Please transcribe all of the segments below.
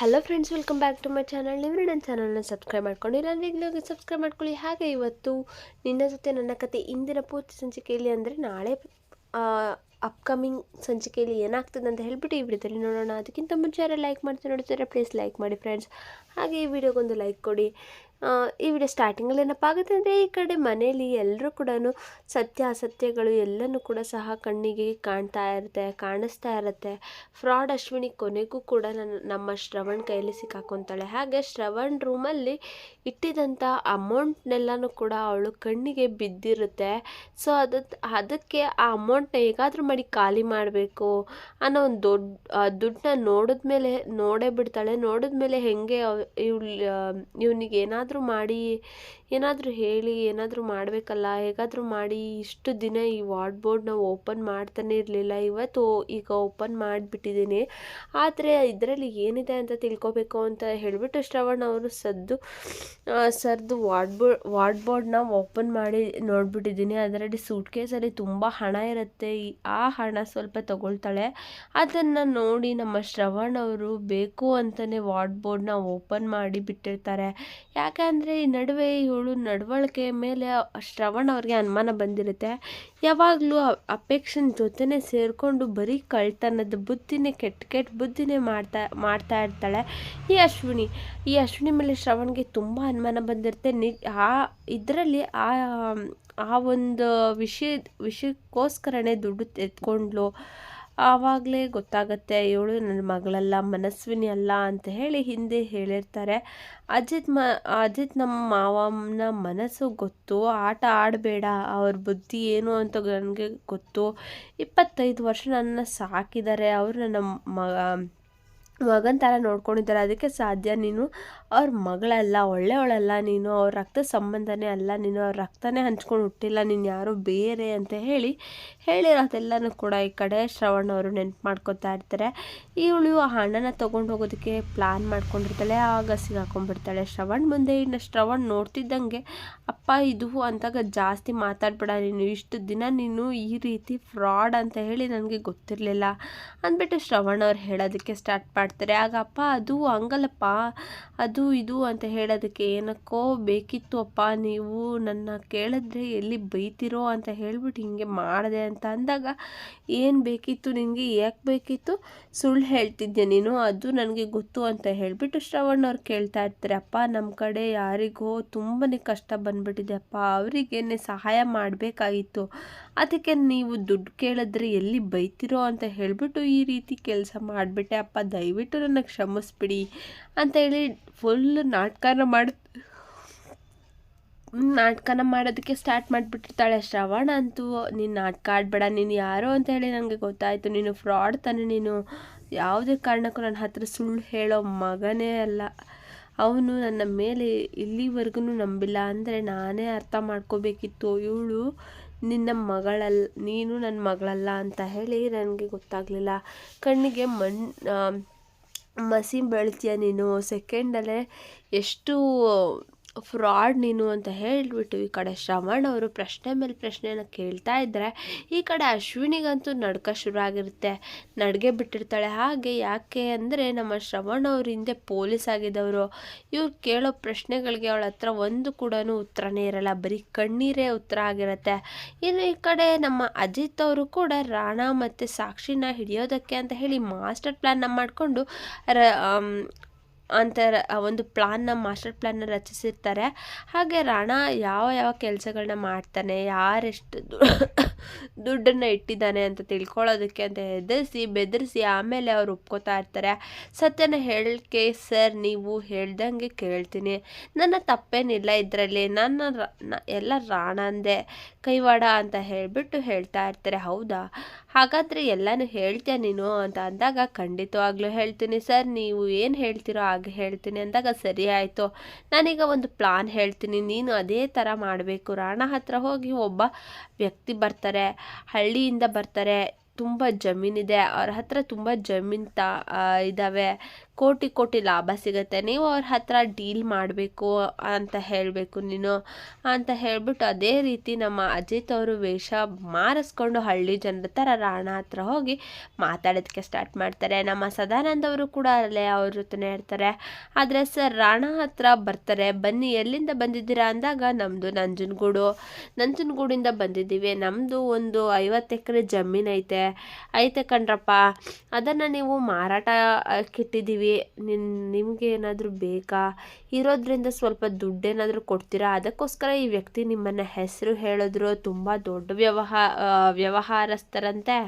Hello friends welcome back to my channel ನೀವು ನನ್ನ ಚಾನಲ್ನ ಸಬ್ಸ್ಕ್ರೈಬ್ ಮಾಡ್ಕೊಂಡಿಲ್ಲ ನೀವು ಈಗಲೂ ಸಬ್ಸ್ಕ್ರೈಬ್ ಮಾಡ್ಕೊಳ್ಳಿ. ಹಾಗೆ ಇವತ್ತು ನಿನ್ನ ಜೊತೆ ನನ್ನ ಕತೆ ಇಂದಿನ ಪೂರ್ತಿ ಸಂಚಿಕೆಯಲ್ಲಿ ಅಂದರೆ ನಾಳೆ ಅಪ್ಕಮಿಂಗ್ ಸಂಚಿಕೆಯಲ್ಲಿ ಏನಾಗ್ತದೆ ಅಂತ ಹೇಳ್ಬಿಟ್ಟು ಈ ವಿಡಿಯೋದಲ್ಲಿ ನೋಡೋಣ. ಅದಕ್ಕಿಂತ ಮುಂಚೆ ಯಾರು ಲೈಕ್ ಮಾಡ್ತಾ ನೋಡ್ತಾರೆ ಪ್ಲೀಸ್ ಲೈಕ್ ಮಾಡಿ ಫ್ರೆಂಡ್ಸ್ ಹಾಗೆ ಈ ವಿಡಿಯೋಗೊಂದು ಲೈಕ್ ಕೊಡಿ. ಈ ವಿಡಿಯೋ ಸ್ಟಾರ್ಟಿಂಗಲ್ಲಿ ಏನಪ್ಪಾಗುತ್ತೆ ಅಂದರೆ ಈ ಕಡೆ ಮನೆಯಲ್ಲಿ ಎಲ್ಲರೂ ಕೂಡ ಸತ್ಯ ಅಸತ್ಯಗಳು ಎಲ್ಲನೂ ಕೂಡ ಸಹ ಕಣ್ಣಿಗೆ ಕಾಣ್ತಾ ಇರುತ್ತೆ, ಕಾಣಿಸ್ತಾ ಇರುತ್ತೆ. ಫ್ರಾಡ್ ಅಶ್ವಿನಿ ಕೊನೆಗೂ ಕೂಡ ನಮ್ಮ ಶ್ರವಣ್ ಕೈಯಲ್ಲಿ ಸಿಕ್ಕಾಕೊತಾಳೆ. ಹಾಗೆ ಶ್ರವಣ್ ರೂಮಲ್ಲಿ ಇಟ್ಟಿದ್ದಂಥ ಅಮೌಂಟ್ನೆಲ್ಲನೂ ಕೂಡ ಅವಳು ಕಣ್ಣಿಗೆ ಬಿದ್ದಿರುತ್ತೆ. ಸೊ ಅದ ಅದಕ್ಕೆ ಆ ಅಮೌಂಟ್ನ ಹೇಗಾದರೂ ಮಾಡಿ ಖಾಲಿ ಮಾಡಬೇಕು ಅನ್ನೋ ಒಂದು ದೊಡ್ಡ ದುಡ್ಡನ್ನ ನೋಡಿದ್ಮೇಲೆ, ನೋಡೇ ಬಿಡ್ತಾಳೆ. ನೋಡಿದ್ಮೇಲೆ ಹೆಂಗೆ ಇವಳು ಇವನಿಗೆ ಏನಾದರೂ ಮಾಡಿ ಏನಾದರೂ ಹೇಳಿ, ಏನಾದರೂ ಮಾಡಬೇಕಲ್ಲ, ಹೇಗಾದರೂ ಮಾಡಿ. ಇಷ್ಟು ದಿನ ಈ ವಾರ್ಡ್ ಬೋರ್ಡ್ನ ಓಪನ್ ಮಾಡ್ತಾನೆ ಇರಲಿಲ್ಲ. ಇವತ್ತು ಈಗ ಓಪನ್ ಮಾಡಿಬಿಟ್ಟಿದ್ದೀನಿ. ಆದರೆ ಇದರಲ್ಲಿ ಏನಿದೆ ಅಂತ ತಿಳ್ಕೊಬೇಕು ಅಂತ ಹೇಳಿಬಿಟ್ಟು ಶ್ರವಣ್ ಅವರು ಸದ್ದು ಸರ್ದು ವಾರ್ಡ್ ಬೋರ್ಡ್ ವಾರ್ಡ್ ಬೋರ್ಡ್ನ ಓಪನ್ ಮಾಡಿ ನೋಡಿಬಿಟ್ಟಿದ್ದೀನಿ. ಅದರಲ್ಲಿ ಸೂಟ್ ಕೇಸಲ್ಲಿ ತುಂಬ ಹಣ ಇರುತ್ತೆ. ಆ ಹಣ ಸ್ವಲ್ಪ ತಗೊಳ್ತಾಳೆ. ಅದನ್ನು ನೋಡಿ ನಮ್ಮ ಶ್ರವಣ್ ಅವರು ಬೇಕು ಅಂತಲೇ ವಾರ್ಡ್ ಬೋರ್ಡ್ನ ಓಪನ್ ಮಾಡಿ ಬಿಟ್ಟಿರ್ತಾರೆ. ಯಾಕೆಂದರೆ ಈ ನಡುವೆ ಇವಳು ನಡವಳಿಕೆ ಮೇಲೆ ಶ್ರವಣ್ ಅವ್ರಿಗೆ ಅನುಮಾನ ಬಂದಿರುತ್ತೆ. ಯಾವಾಗಲೂ ಅಪೇಕ್ಷನ್ ಜೊತೆನೇ ಸೇರಿಕೊಂಡು ಬರೀ ಕಳ್ತನದ ಬುದ್ಧಿನೇ ಕೆಟ್ಟ ಕೆಟ್ಟ ಬುದ್ಧಿನೇ ಮಾಡ್ತಾ ಮಾಡ್ತಾ ಇರ್ತಾಳೆ. ಈ ಅಶ್ವಿನಿ ಈ ಅಶ್ವಿನಿ ಮೇಲೆ ಶ್ರವಣ್ಗೆ ತುಂಬ ಅನುಮಾನ ಬಂದಿರುತ್ತೆ. ನಿ, ಆ, ಇದರಲ್ಲಿ ಆ ಆ ಒಂದು ವಿಷಯ ವಿಷಯಕ್ಕೋಸ್ಕರನೇ ದುಡ್ಡು ಎತ್ಕೊಂಡ್ಲು ಆವಾಗಲೇ ಗೊತ್ತಾಗತ್ತೆ, ಇವಳು ನನ್ನ ಮಗಳಲ್ಲ, ಮನಸ್ವಿನಿ ಅಲ್ಲ ಅಂತ ಹೇಳಿ ಹಿಂದೆ ಹೇಳಿರ್ತಾರೆ. ಅಜಿತ್ ಮ, ಅಜಿತ್ ನಮ್ಮ ಮಾವನ ಮನಸ್ಸು ಗೊತ್ತು, ಆಟ ಆಡಬೇಡ, ಅವ್ರ ಬುದ್ಧಿ ಏನು ಅಂತ ನನಗೆ ಗೊತ್ತು. ಇಪ್ಪತ್ತೈದು ವರ್ಷ ನನ್ನ ಸಾಕಿದ್ದಾರೆ, ಅವರು ನನ್ನ ಮಗ ಮಗನ ಥರ ನೋಡ್ಕೊಂಡಿದ್ದಾರೆ, ಅದಕ್ಕೆ ಸಾಧ್ಯ ನೀನು ಅವ್ರ ಮಗಳಲ್ಲ, ಒಳ್ಳೆಯವಳಲ್ಲ ನೀನು, ಅವ್ರ ರಕ್ತ ಸಂಬಂಧನೇ ಅಲ್ಲ ನೀನು, ಅವ್ರ ರಕ್ತನೇ ಹಂಚ್ಕೊಂಡು ಹುಟ್ಟಿಲ್ಲ, ನೀನು ಯಾರೋ ಬೇರೆ ಅಂತ ಹೇಳಿ ಹೇಳಿರೋದೆಲ್ಲನೂ ಕೂಡ ಈ ಕಡೆ ಶ್ರವಣ್ ಅವರು ನೆನ್ಪು ಮಾಡ್ಕೊತಾ ಇರ್ತಾರೆ. ಇವಳು ಆ ಹಣನ ತೊಗೊಂಡು ಹೋಗೋದಕ್ಕೆ ಪ್ಲ್ಯಾನ್ ಮಾಡ್ಕೊಂಡಿರ್ತಾಳೆ ಆಗ ಸಿಗಾಕೊಂಡ್ಬಿಡ್ತಾಳೆ ಶ್ರವಣ್ ಮುಂದೆ ಇನ್ನು ಶ್ರವಣ್ ನೋಡ್ತಿದ್ದಂಗೆ, ಅಪ್ಪ, ಇದು ಅಂತಾಗ ಜಾಸ್ತಿ ಮಾತಾಡ್ಬೇಡ ನೀನು, ಇಷ್ಟು ದಿನ ನೀನು ಈ ರೀತಿ ಫ್ರಾಡ್ ಅಂತ ಹೇಳಿ ನನಗೆ ಗೊತ್ತಿರಲಿಲ್ಲ ಅಂದ್ಬಿಟ್ಟು ಶ್ರವಣ್ ಅವ್ರು ಹೇಳೋದಕ್ಕೆ ಸ್ಟಾರ್ಟ್ ಮಾಡ್ತಾರೆ. ಆಗ, ಅಪ್ಪ, ಅದು ಹಂಗಲ್ಲಪ್ಪ, ಅದು ಇದು ಅಂತ ಹೇಳೋದಕ್ಕೆ ಏನಕ್ಕೋ ಬೇಕಿತ್ತು ಅಪ್ಪ, ನೀವು ನನ್ನ ಕೇಳಿದ್ರೆ ಎಲ್ಲಿ ಬೈತಿರೋ ಅಂತ ಹೇಳ್ಬಿಟ್ಟು ಹಿಂಗೆ ಮಾಡಿದೆ ಅಂತ ಅಂದಾಗ, ಏನು ಬೇಕಿತ್ತು ನಿನಗೆ? ಯಾಕೆ ಬೇಕಿತ್ತು? ಸುಳ್ಳು ಹೇಳ್ತಿದ್ದೆ. ನೀನು ಅದು ನನಗೆ ಗೊತ್ತು ಅಂತ ಹೇಳಿಬಿಟ್ಟು ಶ್ರವಣ್ ಅವ್ರು ಕೇಳ್ತಾ ಇರ್ತಾರೆ, ಅಪ್ಪ ನಮ್ಮ ಕಡೆ ಯಾರಿಗೋ ತುಂಬಾ ಕಷ್ಟ ಬಂದ್ಬಿಟ್ಟಿದೆ. ಅಪ್ಪ ಅವರಿಗೇನೆ ಸಹಾಯ ಮಾಡಬೇಕಾಗಿತ್ತು? ಅದಕ್ಕೆ ನೀವು ದುಡ್ಡು ಕೇಳಿದ್ರೆ ಎಲ್ಲಿ ಬೈತಿರೋ ಅಂತ ಹೇಳಿಬಿಟ್ಟು ಈ ರೀತಿ ಕೆಲಸ ಮಾಡಿಬಿಟ್ಟೆ. ಅಪ್ಪ, ದಯವಿಟ್ಟು ನನಗೆ ಕ್ಷಮಿಸ್ಬಿಡಿ ಅಂತ ಹೇಳಿ ಫುಲ್ ನಾಟಕನ ಮಾಡಿ ನಾಟಕನ ಮಾಡೋದಕ್ಕೆ ಸ್ಟಾರ್ಟ್ ಮಾಡಿಬಿಟ್ಟಿರ್ತಾಳೆ ಶ್ರವಣ ಅಂತೂ, ನೀನು ನಾಟಕ ಆಡಬೇಡ, ನೀನು ಯಾರೋ ಅಂತ ಹೇಳಿ ನನಗೆ ಗೊತ್ತಾಯಿತು. ನೀನು ಫ್ರಾಡ್ ತಾನೆ, ನೀನು ಯಾವುದೇ ಕಾರಣಕ್ಕೂ ನನ್ನ ಹತ್ರ ಸುಳ್ಳು ಹೇಳೋ ಮಗನೇ ಅಲ್ಲ. ಅವನು ನನ್ನ ಮೇಲೆ ಇಲ್ಲಿವರೆಗೂ ನಂಬಿಲ್ಲ ಅಂದರೆ ನಾನೇ ಅರ್ಥ ಮಾಡ್ಕೋಬೇಕಿತ್ತು. ಇವಳು ನಿನ್ನ ಮಗಳಲ್ಲ ನೀನು ನನ್ನ ಮಗಳಲ್ಲ ಅಂತ ಹೇಳಿ ನನಗೆ ಗೊತ್ತಾಗಲಿಲ್ಲ. ಕಣ್ಣಿಗೆ ಮಣ್ಣು ಮಸಿ ಬೆಳ್ತೀಯ ನೀನು? ಸೆಕೆಂಡಲ್ಲೇ ಎಷ್ಟು ಫ್ರಾಡ್ ನೀನು ಅಂತ ಹೇಳಿಬಿಟ್ಟು ಈ ಕಡೆ ಶ್ರವಣ್ ಅವರು ಪ್ರಶ್ನೆ ಮೇಲೆ ಪ್ರಶ್ನೆಯನ್ನು ಕೇಳ್ತಾ ಇದ್ದರೆ ಈ ಕಡೆ ಅಶ್ವಿನಿಗಂತೂ ನಡ್ಕ ಶುರು ಆಗಿರುತ್ತೆ ನಡ್ಗೆ ಬಿಟ್ಟಿರ್ತಾಳೆ. ಹಾಗೆ ಯಾಕೆ ಅಂದರೆ, ನಮ್ಮ ಶ್ರವಣ್ ಅವ್ರ ಹಿಂದೆ ಪೊಲೀಸ್ ಆಗಿದ್ದವರು ಇವ್ರು ಕೇಳೋ ಪ್ರಶ್ನೆಗಳಿಗೆ ಅವಳ ಹತ್ರ ಒಂದು ಕೂಡ ಉತ್ತರನೇ ಇರಲ್ಲ. ಬರೀ ಕಣ್ಣೀರೇ ಉತ್ತರ ಆಗಿರುತ್ತೆ. ಇನ್ನು ಈ ಕಡೆ ನಮ್ಮ ಅಜಿತ್ ಅವರು ಕೂಡ ರಾಣಾ ಮತ್ತು ಸಾಕ್ಷಿನ ಹಿಡಿಯೋದಕ್ಕೆ ಅಂತ ಹೇಳಿ ಮಾಸ್ಟರ್ ಪ್ಲ್ಯಾನ್ನ ಮಾಡಿಕೊಂಡು ರ ಅಂತ ಒಂದು ಪ್ಲಾನ್ನ ಮಾಸ್ಟರ್ ಪ್ಲಾನ್ನ ರಚಿಸಿರ್ತಾರೆ. ಹಾಗೆ ರಾಣ ಯಾವ ಯಾವ ಕೆಲಸಗಳನ್ನ ಮಾಡ್ತಾನೆ, ಯಾರೆಷ್ಟು ದುಡ್ಡನ್ನು ಇಟ್ಟಿದ್ದಾನೆ ಅಂತ ತಿಳ್ಕೊಳ್ಳೋದಕ್ಕೆ ಅಂತ ಹೆದರಿಸಿ, ಬೆದರಿಸಿ ಆಮೇಲೆ ಅವ್ರು ಒಪ್ಕೋತಾ ಇರ್ತಾರೆ. ಸತ್ಯನ ಹೇಳಕ್ಕೆ ಸರ್, ನೀವು ಹೇಳ್ದಂಗೆ ಕೇಳ್ತೀನಿ. ನನ್ನ ತಪ್ಪೇನಿಲ್ಲ ಇದರಲ್ಲಿ. ನನ್ನ ಎಲ್ಲ ರಾಣಂದೆ. ಕೈವಾಡ ಅಂತ ಹೇಳಿಬಿಟ್ಟು ಹೇಳ್ತಾ ಇರ್ತಾರೆ. ಹೌದಾ? ಹಾಗಾದರೆ ಎಲ್ಲನೂ ಹೇಳ್ತೀಯ ನೀನು ಅಂತ ಅಂದಾಗ, ಖಂಡಿತವಾಗ್ಲೂ ಹೇಳ್ತೀನಿ ಸರ್, ನೀವು ಏನು ಹೇಳ್ತೀರೋ ಹಾಗೆ ಹೇಳ್ತೀನಿ ಅಂದಾಗ, ಸರಿ ಆಯಿತು, ನಾನೀಗ ಒಂದು ಪ್ಲಾನ್ ಹೇಳ್ತೀನಿ, ನೀನು ಅದೇ ಥರ ಮಾಡಬೇಕು. ರಾಣ ಹತ್ರ ಹೋಗಿ ಒಬ್ಬ ವ್ಯಕ್ತಿ ಬರ್ತಾರೆ, ಹಳ್ಳಿಯಿಂದ ಬರ್ತಾರೆ, ತುಂಬ ಜಮೀನಿದೆ, ಅವ್ರ ಹತ್ರ ತುಂಬ ಜಮೀನು ತ ಇದ್ದಾವೆ ಕೋಟಿ ಕೋಟಿ ಲಾಭ ಸಿಗುತ್ತೆ. ನೀವು ಅವ್ರ ಹತ್ರ ಡೀಲ್ ಮಾಡಬೇಕು ಅಂತ ಹೇಳಬೇಕು ನೀನು ಅಂತ ಹೇಳಿಬಿಟ್ಟು ಅದೇ ರೀತಿ ನಮ್ಮ ಅಜಿತ್ ಅವರು ವೇಷ ಮಾರಿಸ್ಕೊಂಡು ಹಳ್ಳಿ ಜನರ ಥರ ರಾಣ ಹತ್ರ ಹೋಗಿ ಮಾತಾಡೋದಕ್ಕೆ ಸ್ಟಾರ್ಟ್ ಮಾಡ್ತಾರೆ. ನಮ್ಮ ಸದಾನಂದ ಅವರು ಕೂಡ ಅಲ್ಲೇ ಅವ್ರ ಜೊತೆ ಇರ್ತಾರೆ. ಆದರೆ ಸರ್ ರಾಣ ಹತ್ರ ಬರ್ತಾರೆ. ಬನ್ನಿ, ಎಲ್ಲಿಂದ ಬಂದಿದ್ದೀರಾ ಅಂದಾಗ ನಮ್ಮದು ನಂಜನಗೂಡು. ನಂಜನಗೂಡಿಂದ ಬಂದಿದ್ದೀವಿ. ನಮ್ಮದು ಒಂದು ಐವತ್ತು ಎಕರೆ ಜಮೀನು ಐತೆ ಐತೆ ಕಣ್ರಪ್ಪ. ಅದನ್ನು ನೀವು ಮಾರಾಟಕ್ಕಿಟ್ಟಿದ್ದೀವಿ ನಿನ್, ನಿಮಗೆ ಏನಾದರೂ ಬೇಕಾ? ಇರೋದ್ರಿಂದ ಸ್ವಲ್ಪ ದುಡ್ಡೇನಾದರೂ ಕೊಡ್ತೀರಾ? ಅದಕ್ಕೋಸ್ಕರ ಈ ವ್ಯಕ್ತಿ ನಿಮ್ಮನ್ನು ಹೆಸರು ಹೇಳಿದ್ರು. ತುಂಬ ದೊಡ್ಡ ವ್ಯವಹಾರ ವ್ಯವಹಾರಸ್ಥರಂತೆ.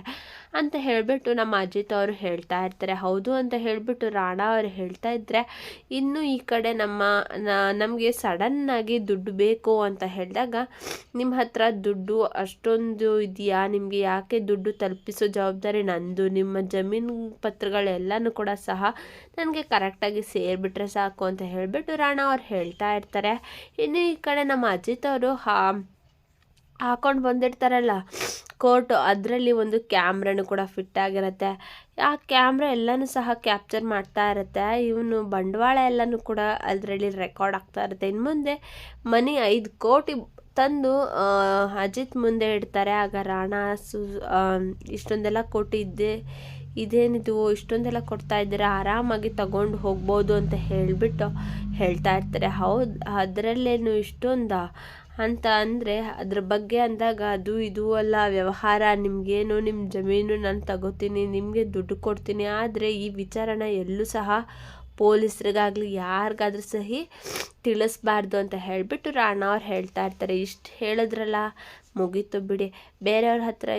ಅಂತ ಹೇಳಿಬಿಟ್ಟು ನಮ್ಮ ಅಜಿತ್ ಅವರು ಹೇಳ್ತಾ ಇರ್ತಾರೆ. ಹೌದು ಅಂತ ಹೇಳಿಬಿಟ್ಟು ರಾಣಾ ಅವರು ಹೇಳ್ತಾ ಇದ್ದರೆ ಇನ್ನು ಈ ಕಡೆ ನಮ್ಮ ನಮಗೆ ಸಡನ್ನಾಗಿ ದುಡ್ಡು ಬೇಕು ಅಂತ ಹೇಳಿದಾಗ ನಿಮ್ಮ ಹತ್ರ ದುಡ್ಡು ಅಷ್ಟೊಂದು ಇದೆಯಾ? ನಿಮಗೆ ಯಾಕೆ ದುಡ್ಡು ತಲುಪಿಸೋ ಜವಾಬ್ದಾರಿ ನಂದು? ನಿಮ್ಮ ಜಮೀನು ಪತ್ರಗಳೆಲ್ಲನೂ ಕೂಡ ಸಹ ನನಗೆ ಕರೆಕ್ಟಾಗಿ ಸೇರಿಬಿಟ್ರೆ ಸಾಕು ಅಂತ ಹೇಳಿಬಿಟ್ಟು ರಾಣಾ ಅವ್ರು ಹೇಳ್ತಾ ಇರ್ತಾರೆ. ಇನ್ನು ಈ ಕಡೆ ನಮ್ಮ ಅಜಿತ್ ಅವರು ಹಾ ಹಾಕೊಂಡು ಬಂದಿರ್ತಾರಲ್ಲ ಕೋಟು ಅದರಲ್ಲಿ ಒಂದು ಕ್ಯಾಮ್ರನು ಕೂಡ ಫಿಟ್ ಆಗಿರುತ್ತೆ. ಆ ಕ್ಯಾಮ್ರಾ ಎಲ್ಲನೂ ಸಹ ಕ್ಯಾಪ್ಚರ್ ಮಾಡ್ತಾ ಇರುತ್ತೆ. ಇವನು ಬಂಡವಾಳ ಎಲ್ಲನೂ ಕೂಡ ಅದರಲ್ಲಿ ರೆಕಾರ್ಡ್ ಆಗ್ತಾ ಇರುತ್ತೆ. ಇನ್ನು ಮುಂದೆ ಮನಿ ಐದು ಕೋಟಿ ತಂದು ಅಜಿತ್ ಮುಂದೆ ಇಡ್ತಾರೆ. ಆಗ ರಾಣಾ ಸು ಇಷ್ಟೊಂದೆಲ್ಲ ಕೋಟಿ ಇದ್ದೆ, ಇದೇನಿದು, ಇಷ್ಟೊಂದೆಲ್ಲ ಕೊಡ್ತಾ ಇದ್ದೀರಾ? ಆರಾಮಾಗಿ ತಗೊಂಡು ಹೋಗ್ಬೋದು ಅಂತ ಹೇಳಿಬಿಟ್ಟು ಹೇಳ್ತಾ ಇರ್ತಾರೆ. ಹೌದು, ಅದರಲ್ಲೇನು ಇಷ್ಟೊಂದ? ಅಂತ ಅಂದರೆ ಅದ್ರ ಬಗ್ಗೆ ಅಂದಾಗ ಅದು ಇದು ಅಲ್ಲ, ವ್ಯವಹಾರ ನಿಮಗೇನು ನಿಮ್ಮ ಜಮೀನು ನಾನು ತಗೋತೀನಿ, ನಿಮಗೆ ದುಡ್ಡು ಕೊಡ್ತೀನಿ. ಆದರೆ ಈ ವಿಚಾರನ ಎಲ್ಲೂ ಸಹ ಪೊಲೀಸರಿಗಾಗಲಿ ಯಾರಿಗಾದ್ರೂ ಸಹಿ ತಿಳಿಸ್ಬಾರ್ದು ಅಂತ ಹೇಳಿಬಿಟ್ಟು ರಾಣ ಅವ್ರು ಹೇಳ್ತಾ ಇರ್ತಾರೆ. ಇಷ್ಟು ಹೇಳಿದ್ರಲ್ಲ ಮುಗೀತು ಬಿಡಿ. ಬೇರೆಯವ್ರ ಹತ್ರ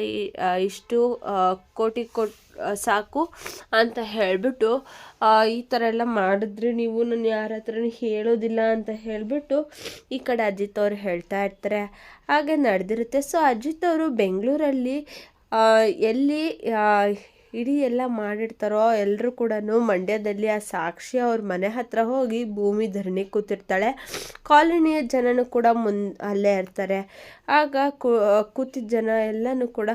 ಇಷ್ಟು ಕೋಟಿ ಕೊಟ್ ಸಾಕು ಅಂತ ಹೇಳಿಬಿಟ್ಟು ಈ ಥರ ಎಲ್ಲ ಮಾಡಿದ್ರೆ ನೀವು ನಾನು ಯಾರ ಹತ್ರನೂ ಹೇಳೋದಿಲ್ಲ ಅಂತ ಹೇಳಿಬಿಟ್ಟು ಈ ಕಡೆ ಅಜಿತ್ ಅವರು ಹೇಳ್ತಾ ಇರ್ತಾರೆ. ಹಾಗೆ ನಡೆದಿರುತ್ತೆ. ಸೊ ಅಜಿತ್ ಅವರು ಬೆಂಗಳೂರಲ್ಲಿ ಎಲ್ಲಿ ಇಡೀ ಎಲ್ಲ ಮಾಡಿರ್ತಾರೋ ಎಲ್ಲರೂ ಕೂಡ ಮಂಡ್ಯದಲ್ಲಿ ಆ ಸಾಕ್ಷಿ ಅವ್ರ ಮನೆ ಹತ್ರ ಹೋಗಿ ಭೂಮಿ ಧರಣಿ ಕೂತಿರ್ತಾಳೆ. ಕಾಲೋನಿಯ ಜನನೂ ಕೂಡ ಮುನ್, ಅಲ್ಲೇ ಇರ್ತಾರೆ. ಆಗ ಕೂತಿದ್ದ ಜನ ಎಲ್ಲನೂ ಕೂಡ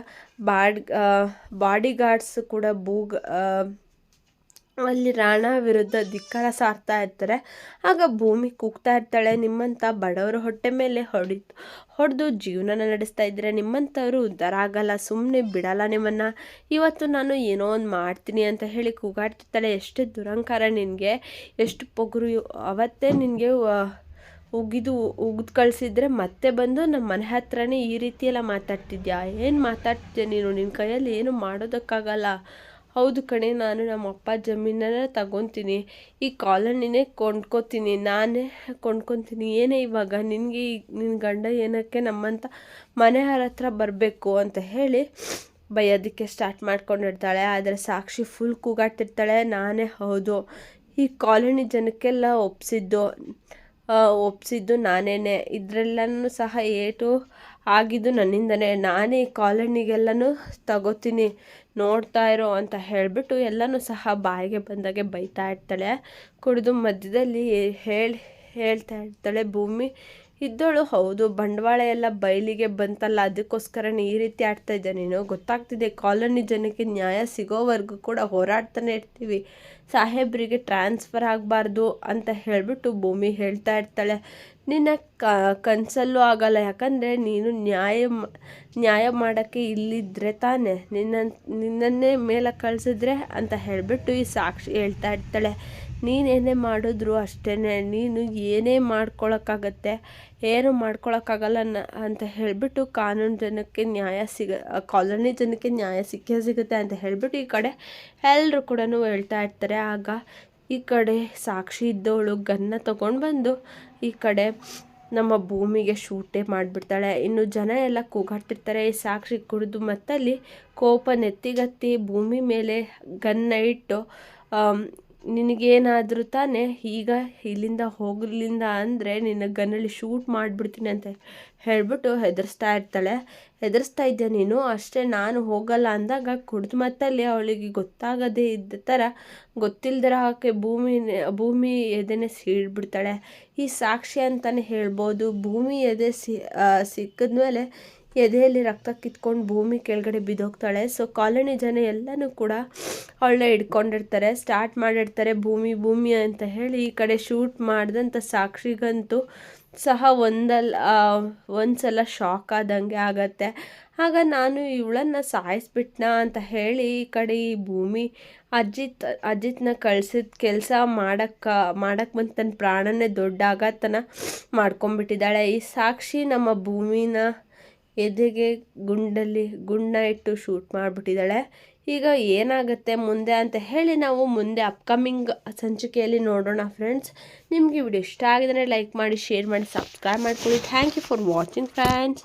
ಬಾಡ್ ಬಾಡಿ ಗಾರ್ಡ್ಸ್ ಕೂಡ ಬೂಗ್ ಅಲ್ಲಿ ರಾಣ ವಿರುದ್ಧ ಧಿಕ್ಕಾರ ಸಾರ್ತಾ ಇರ್ತಾರೆ. ಆಗ ಭೂಮಿ ಕೂಗ್ತಾ ಇರ್ತಾಳೆ. ನಿಮ್ಮಂಥ ಬಡವರ ಹೊಟ್ಟೆ ಮೇಲೆ ಹೊಡಿ ಹೊಡೆದು ಜೀವನನ ನಡೆಸ್ತಾ ಇದ್ದರೆ ನಿಮ್ಮಂಥವ್ರು ಉದ್ಧಾರ ಆಗಲ್ಲ ಸುಮ್ಮನೆ ಬಿಡಲ್ಲ ನಿಮ್ಮನ್ನು. ಇವತ್ತು ನಾನು ಏನೋ ಒಂದು ಮಾಡ್ತೀನಿ ಅಂತ ಹೇಳಿ ಕೂಗಾಡ್ತಿರ್ತಾಳೆ. ಎಷ್ಟು ದುರಂಕಾರ ನಿನಗೆ, ಎಷ್ಟು ಪೊಗರು ಅವತ್ತೇ ನಿನಗೆ ಉಗಿದು ಉಗಿದು ಕಳಿಸಿದ್ರೆ ಮತ್ತೆ ಬಂದು ನಮ್ಮ ಮನೆ ಹತ್ರನೇ ಈ ರೀತಿಯೆಲ್ಲ ಮಾತಾಡ್ತಿದ್ಯಾ? ಏನು ಮಾತಾಡ್ತಿದ್ಯಾ ನೀನು? ನಿನ್ನ ಕೈಯಲ್ಲಿ ಏನು ಮಾಡೋದಕ್ಕಾಗಲ್ಲ. ಹೌದು ಕಣೆ, ನಾನು ನಮ್ಮ ಅಪ್ಪ ಜಮೀನನ್ನ ತಗೊತೀನಿ. ಈ ಕಾಲೋನಿನೇ ಕೊಂಡ್ಕೋತೀನಿ. ನಾನೇ ಕೊಂಡ್ಕೊತೀನಿ. ಏನೇ ಇವಾಗ ನಿನಗೆ ನಿನ್ನ ಗಂಡ ಏನಕ್ಕೆ ನಮ್ಮಂಥ ಮನೆಯವ್ರ ಹತ್ರ ಬರಬೇಕು ಅಂತ ಹೇಳಿ ಬೈಯೋದಕ್ಕೆ ಸ್ಟಾರ್ಟ್ ಮಾಡ್ಕೊಂಡಿರ್ತಾಳೆ. ಆದರೆ ಸಾಕ್ಷಿ ಫುಲ್ ಕೂಗಾಡ್ತಿರ್ತಾಳೆ. ನಾನೇ ಹೌದು. ಈ ಕಾಲೋನಿ ಜನಕ್ಕೆಲ್ಲ ಒಪ್ಸಿದ್ದು ಒಪ್ಸಿದ್ದು ನಾನೇ ಇದರೆಲ್ಲನೂ ಸಹ ಏಟು ಆಗಿದ್ದು ನನ್ನಿಂದನೇ. ನಾನೇ ಈ ಕಾಲೋನಿಗೆಲ್ಲನೂ ತಗೋತೀನಿ. ನೋಡ್ತಾ ಇರೋ ಅಂತ ಹೇಳಿಬಿಟ್ಟು ಎಲ್ಲನೂ ಸಹ ಬಾಯಿಗೆ ಬಂದಾಗೆ ಬೈತಾ ಇರ್ತಾಳೆ. ಕುಡಿದು ಮಧ್ಯದಲ್ಲಿ ಹೇಳಿ, ಹೇಳ್ತಾ ಇರ್ತಾಳೆ ಭೂಮಿ ಇದ್ದಳು, ಹೌದು, ಬಂಡವಾಳ ಎಲ್ಲ ಬಯಲಿಗೆ ಬಂತಲ್ಲ ಅದಕ್ಕೋಸ್ಕರನೇ ಈ ರೀತಿ ಆಡ್ತಾ ಇದ್ದೆ ನೀನು ಗೊತ್ತಾಗ್ತಿದೆ, ಕಾಲೋನಿ ಜನಕ್ಕೆ ನ್ಯಾಯ ಸಿಗೋವರೆಗೂ ಕೂಡ ಹೋರಾಡ್ತಾನೆ ಇರ್ತೀವಿ. ಸಾಹೇಬ್ರಿಗೆ ಟ್ರಾನ್ಸ್ಫರ್ ಆಗಬಾರ್ದು ಅಂತ ಹೇಳಿಬಿಟ್ಟು ಭೂಮಿ ಹೇಳ್ತಾ ಇರ್ತಾಳೆ. ನಿನ್ನ ಕನಸಲ್ಲೂ ಆಗಲ್ಲ, ಯಾಕಂದರೆ ನೀನು ನ್ಯಾಯ ನ್ಯಾಯ ಮಾಡೋಕ್ಕೆ ಇಲ್ಲಿದ್ದರೆ ತಾನೇ. ನಿನ್ನ, ನಿನ್ನನ್ನೇ ಮೇಲೆ ಕಳಿಸಿದ್ರೆ ಅಂತ ಹೇಳಿಬಿಟ್ಟು ಈ ಸಾಕ್ಷಿ ಹೇಳ್ತಾ ಇರ್ತಾಳೆ. ನೀನೇನೇ ಮಾಡಿದ್ರು ಅಷ್ಟೇ ನೀನು ಏನೇ ಮಾಡ್ಕೊಳಕ್ಕಾಗತ್ತೆ, ಏನು ಮಾಡ್ಕೊಳಕ್ಕಾಗಲ್ಲ ಅಂತ ಹೇಳಿಬಿಟ್ಟು ಕಾನೂನು ಜನಕ್ಕೆ ನ್ಯಾಯ ಸಿಗ ಕಾಲೋನಿ ಜನಕ್ಕೆ ನ್ಯಾಯ ಸಿಕ್ಕೇ ಸಿಗುತ್ತೆ ಅಂತ ಹೇಳಿಬಿಟ್ಟು ಈ ಕಡೆ ಎಲ್ಲರೂ ಕೂಡ ಹೇಳ್ತಾ ಇರ್ತಾರೆ. ಆಗ ಈ ಕಡೆ ಸಾಕ್ಷಿ ಇದ್ದವಳು ಗನ್ನ ತೊಗೊಂಡು ಬಂದು ಈ ಕಡೆ ನಮ್ಮ ಭೂಮಿಗೆ ಶೂಟೇ ಮಾಡಿಬಿಡ್ತಾಳೆ. ಇನ್ನು ಜನ ಎಲ್ಲ ಕೂಗಾಡ್ತಿರ್ತಾರೆ. ಸಾಕ್ಷಿ ಕುಡಿದು ಮತ್ತಲ್ಲಿ ಕೋಪ ನೆತ್ತಿಗತ್ತಿ ಭೂಮಿ ಮೇಲೆ ಗನ್ನ ಇಟ್ಟು ನಿನಗೇನಾದರೂ ತಾನೇ ಈಗ ಇಲ್ಲಿಂದ ಹೋಗಲಿಂದ ಅಂದರೆ ನಿನ್ನ ಗನ್ನಲ್ಲಿ ಶೂಟ್ ಮಾಡಿಬಿಡ್ತೀನಿ ಅಂತ ಹೇಳಿಬಿಟ್ಟು ಹೆದರಿಸ್ತಾ ಇರ್ತಾಳೆ. ಹೆದರಿಸ್ತಾ ಇದ್ದೆ ನೀನು? ಅಷ್ಟೇ, ನಾನು ಹೋಗಲ್ಲ ಅಂದಾಗ ಕುಡ್ದು ಮತ್ತಲ್ಲಿ ಅವಳಿಗೆ ಗೊತ್ತಾಗದೇ ಇದ್ದ ಥರ ಗೊತ್ತಿಲ್ಲದರ ಆಕೆ ಭೂಮಿ ಭೂಮಿ ಎದೆನೇ ಸೀಳ್ಬಿಡ್ತಾಳೆ. ಈ ಸಾಕ್ಷಿ ಅಂತಲೇ ಹೇಳ್ಬೋದು. ಭೂಮಿ ಎದೆ ಸಿಕ್ಕಿದ್ಮೇಲೆ ಎದೆಯಲ್ಲಿ ರಕ್ತ ಕಿತ್ಕೊಂಡು ಭೂಮಿ ಕೆಳಗಡೆ ಬಿದ್ದೋಗ್ತಾಳೆ. ಸೊ ಕಾಲೋನಿ ಜನ ಎಲ್ಲನೂ ಕೂಡ ಅವಳನ್ನ ಹಿಡ್ಕೊಂಡಿರ್ತಾರೆ. ಸ್ಟಾರ್ಟ್ ಮಾಡಿರ್ತಾರೆ ಭೂಮಿ ಭೂಮಿ ಅಂತ ಹೇಳಿ. ಈ ಕಡೆ ಶೂಟ್ ಮಾಡಿದಂಥ ಸಾಕ್ಷಿಗಂತೂ ಸಹ ಒಂದಲ್ಲ ಒಂದು ಸಲ ಶಾಕ್ ಆದಂಗೆ ಆಗತ್ತೆ. ಆಗ ನಾನು ಇವಳನ್ನ ಸಾಯಿಸ್ಬಿಟ್ನ ಅಂತ ಹೇಳಿ ಈ ಕಡೆ ಈ ಭೂಮಿ ಅಜಿತ್, ಅಜಿತ್ನ ಕಳ್ಸಿದ ಕೆಲಸ ಮಾಡಕ್ಕ ಮಾಡಕ್ಕೆ ಬಂದು ತನ್ನ ಪ್ರಾಣನೇ ದೊಡ್ಡ ಆಘಾತನ ಮಾಡ್ಕೊಂಬಿಟ್ಟಿದ್ದಾಳೆ ಈ ಸಾಕ್ಷಿ ನಮ್ಮ ಭೂಮಿನ ಎದೆಗೆ ಗುಂಡಲ್ಲಿ ಗುಂಡ ಇಟ್ಟು ಶೂಟ್ ಮಾಡಿಬಿಟ್ಟಿದ್ದಾಳೆ. ಈಗ ಏನಾಗುತ್ತೆ ಮುಂದೆ ಅಂತ ಹೇಳಿ ನಾವು ಮುಂದೆ ಅಪ್ಕಮಿಂಗ್ ಸಂಚಿಕೆಯಲ್ಲಿ ನೋಡೋಣ ಫ್ರೆಂಡ್ಸ್ ನಿಮಗೆ ವಿಡಿಯೋ ಇಷ್ಟ ಆಗಿದ್ರೆ ಲೈಕ್ ಮಾಡಿ ಶೇರ್ ಮಾಡಿ ಸಬ್ಸ್ಕ್ರೈಬ್ ಮಾಡ್ಕೊಳ್ಳಿ. Thank you for watching friends